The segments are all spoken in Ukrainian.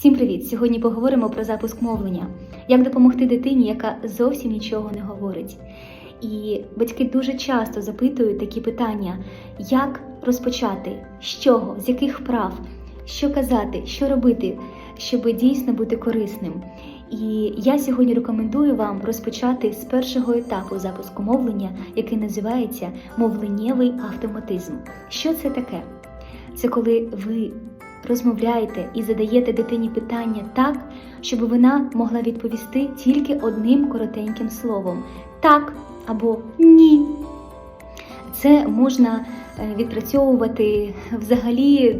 Всім привіт! Сьогодні поговоримо про запуск мовлення, як допомогти дитині, яка зовсім нічого не говорить. І батьки дуже часто запитують такі питання: як розпочати, з чого, з яких вправ, що казати, що робити, щоб дійсно бути корисним. І я сьогодні рекомендую вам розпочати з першого етапу запуску мовлення, який називається мовленнєвий автоматизм. Що це таке? Це коли ви розмовляєте і задаєте дитині питання так, щоб вона могла відповісти тільки одним коротеньким словом так або ні. Це можна е, відпрацьовувати взагалі.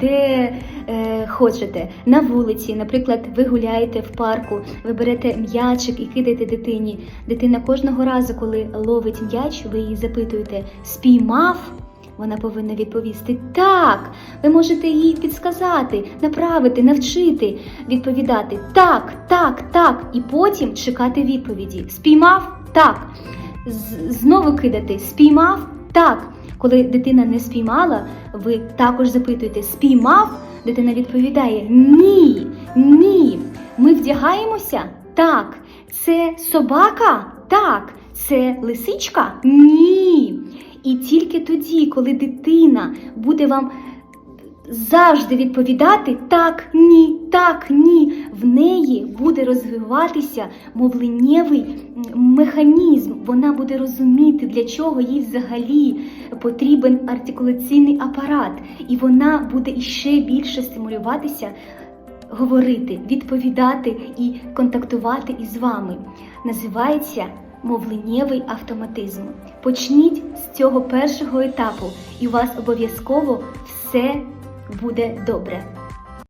Де е, хочете, на вулиці, наприклад, ви гуляєте в парку, ви берете м'ячик і кидаєте дитині. Дитина кожного разу, коли ловить м'яч, ви її запитуєте, спіймав? Вона повинна відповісти так. Ви можете їй підсказати, направити, навчити, відповідати так, так, так, і потім чекати відповіді. Спіймав так. Знову кидати спіймав так. Коли дитина не спіймала, ви також запитуєте спіймав? Дитина відповідає ні, ні. Ми вдягаємося? Так. Це собака? Так. Це лисичка? Ні. І тільки тоді, коли дитина буде вам завжди відповідати так, ні, так, ні, в неї буде розвиватися мовленнєвий механізм. Вона буде розуміти, для чого їй взагалі потрібен артикуляційний апарат, і вона буде іще більше стимулюватися. Говорити, відповідати і контактувати із вами називається мовленнєвий автоматизм. Почніть з цього першого етапу, і у вас обов'язково все буде добре.